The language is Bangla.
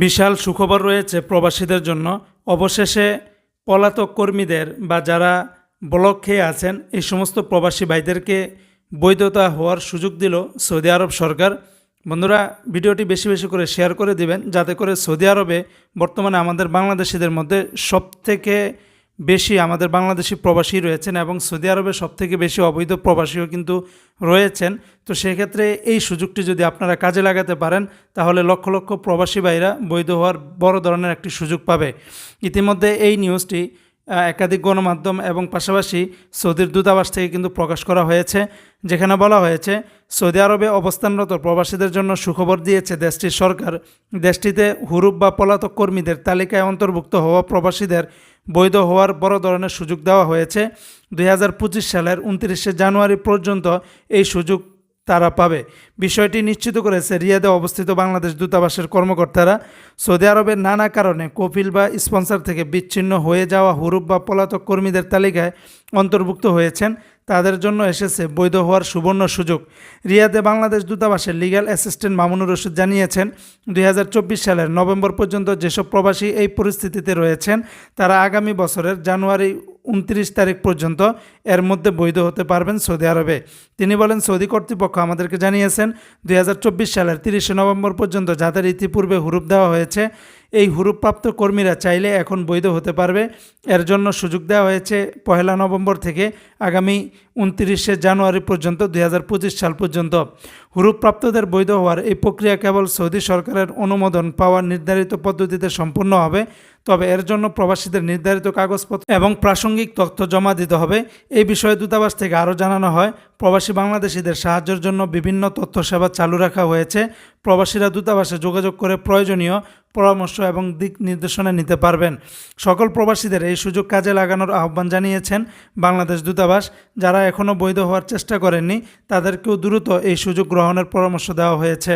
বিশাল সুখবর রয়েছে প্রবাসীদের জন্য। অবশেষে পলাতক কর্মীদের বা যারা ব্লক খেয়ে আছেন, এই সমস্ত প্রবাসী ভাইদেরকে বৈধতা হওয়ার সুযোগ দিল সৌদি আরব সরকার। বন্ধুরা, ভিডিওটি বেশি বেশি করে শেয়ার করে দিবেন, যাতে করে সৌদি আরবে বর্তমানে আমাদের বাংলাদেশিদের মধ্যে সবথেকে বেশি আমাদের বাংলাদেশি প্রবাসী রয়েছেন এবং সৌদি আরবে সবথেকে বেশি অবৈধ প্রবাসীও কিন্তু রয়েছেন। তো সেক্ষেত্রে এই সুযোগটি যদি আপনারা কাজে লাগাতে পারেন, তাহলে লক্ষ লক্ষ প্রবাসী ভাইরা বৈধ হওয়ার বড় ধরনের একটি সুযোগ পাবে। ইতিমধ্যে এই নিউজটি একাধিক গণমাধ্যম এবং পাশাপাশি সৌদির দূতাবাস থেকে কিন্তু প্রকাশ করা হয়েছে, যেখানে বলা হয়েছে, সৌদি আরবে অবস্থানরত প্রবাসীদের জন্য সুখবর দিয়েছে দেশটির সরকার। দেশটিতে হুরুপ বা পলাতক কর্মীদের তালিকায় অন্তর্ভুক্ত হওয়া প্রবাসীদের বৈধ হওয়ার বড় ধরনের সুযোগ দেওয়া হয়েছে। দু হাজার পঁচিশ সালের উনত্রিশে জানুয়ারি পর্যন্ত এই সুযোগ তারা পাবে। বিষয়টি নিশ্চিত করেছে রিয়াদে অবস্থিত বাংলাদেশ দূতাবাসের কর্মকর্তারা। সৌদি আরবের নানা কারণে কপিল বা স্পন্সর থেকে বিচ্ছিন্ন হয়ে যাওয়া হুরুপ বা পলাতক কর্মীদের তালিকায় অন্তর্ভুক্ত হয়েছেন। তাদের জন্য এসেছে বৈধ হওয়ার সুবর্ণ সুযোগ। রিয়াদে বাংলাদেশ দূতাবাসের লিগ্যাল অ্যাসিস্ট্যান্ট মামুনুর রশিদ জানিয়েছেন, দুই হাজার চব্বিশ সালের নভেম্বর পর্যন্ত যেসব প্রবাসী এই পরিস্থিতিতে রয়েছেন, তারা আগামী বছরের জানুয়ারি উনত্রিশ তারিখ পর্যন্ত এর মধ্যে বৈধ হতে পারবেন সৌদি আরবে। তিনি বলেন, সৌদি কর্তৃপক্ষ আমাদেরকে জানিয়েছেন, দুই হাজার চব্বিশ সালের তিরিশে নভেম্বর পর্যন্ত যাদের ইতিপূর্বে হুরুপ দেওয়া হয়েছে, এই হুরুপপ্রাপ্ত কর্মীরা চাইলে এখন বৈধ হতে পারবে। এর জন্য সুযোগ দেওয়া হয়েছে পহেলা নভেম্বর থেকে আগামী উনত্রিশে জানুয়ারি পর্যন্ত, দুই হাজার পঁচিশ সাল পর্যন্ত। হুরুপ্রাপ্তদের বৈধ হওয়ার এই প্রক্রিয়া কেবল সৌদি সরকারের অনুমোদন পাওয়ার নির্ধারিত পদ্ধতিতে সম্পূর্ণ হবে তবে এর জন্য প্রবাসীদের নির্ধারিত কাগজপত্র এবং প্রাসঙ্গিক তথ্য জমা দিতে হবে। এই বিষয়ে দূতাবাস থেকে আরও জানানো হয়, প্রবাসী বাংলাদেশিদের সাহায্যের জন্য বিভিন্ন তথ্য সেবা চালু রাখা হয়েছে। প্রবাসীরা দূতাবাসে যোগাযোগ করে প্রয়োজনীয় পরামর্শ এবং দিক নির্দেশনা নিতে পারবেন। সকল প্রবাসীদের এই সুযোগ কাজে লাগানোর আহ্বান জানিয়েছেন বাংলাদেশ দূতাবাস। যারা এখনও বৈধ হওয়ার চেষ্টা করেননি, তাদেরকেও দ্রুত এই সুযোগ গ্রহণের পরামর্শ দেওয়া হয়েছে।